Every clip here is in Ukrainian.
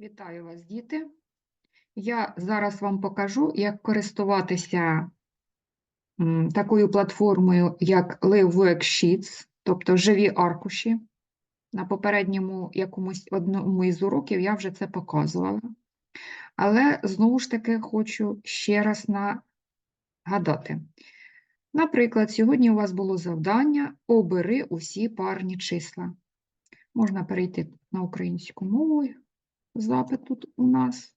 Вітаю вас, діти. Я зараз вам покажу, як користуватися такою платформою, як Live Worksheets, тобто живі аркуші. На попередньому якомусь одному із уроків я вже це показувала. Але знову ж таки хочу ще раз нагадати. Наприклад, сьогодні у вас було завдання обери усі парні числа. Можна перейти на українську мову запит тут у нас.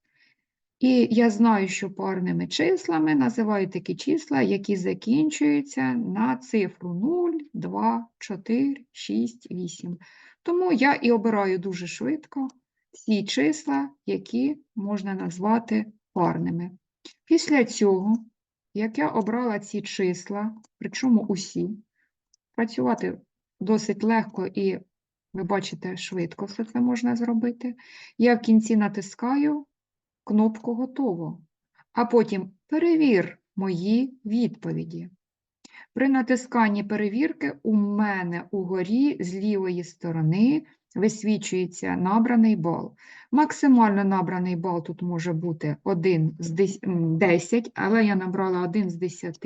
І я знаю, що парними числами називають такі числа, які закінчуються на цифру 0, 2, 4, 6, 8. Тому я і обираю дуже швидко ці числа, які можна назвати парними. Після цього, як я обрала ці числа, причому усі, працювати досить легко і ви бачите, швидко все це можна зробити. Я в кінці натискаю кнопку Готово, а потім перевір мої відповіді. При натисканні перевірки у мене угорі з лівої сторони висвічується набраний бал. Максимально набраний бал тут може бути 1 з 10, але я набрала 1 з 10.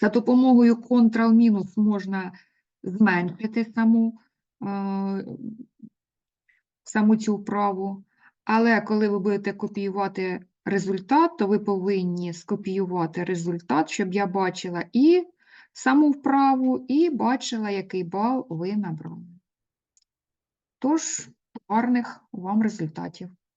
За допомогою Ctrl-мінус можна зменшити саму саму цю вправу. Але коли ви будете копіювати результат, то ви повинні скопіювати результат, щоб я бачила і саму вправу, і бачила, який бал ви набрали. Тож, гарних вам результатів.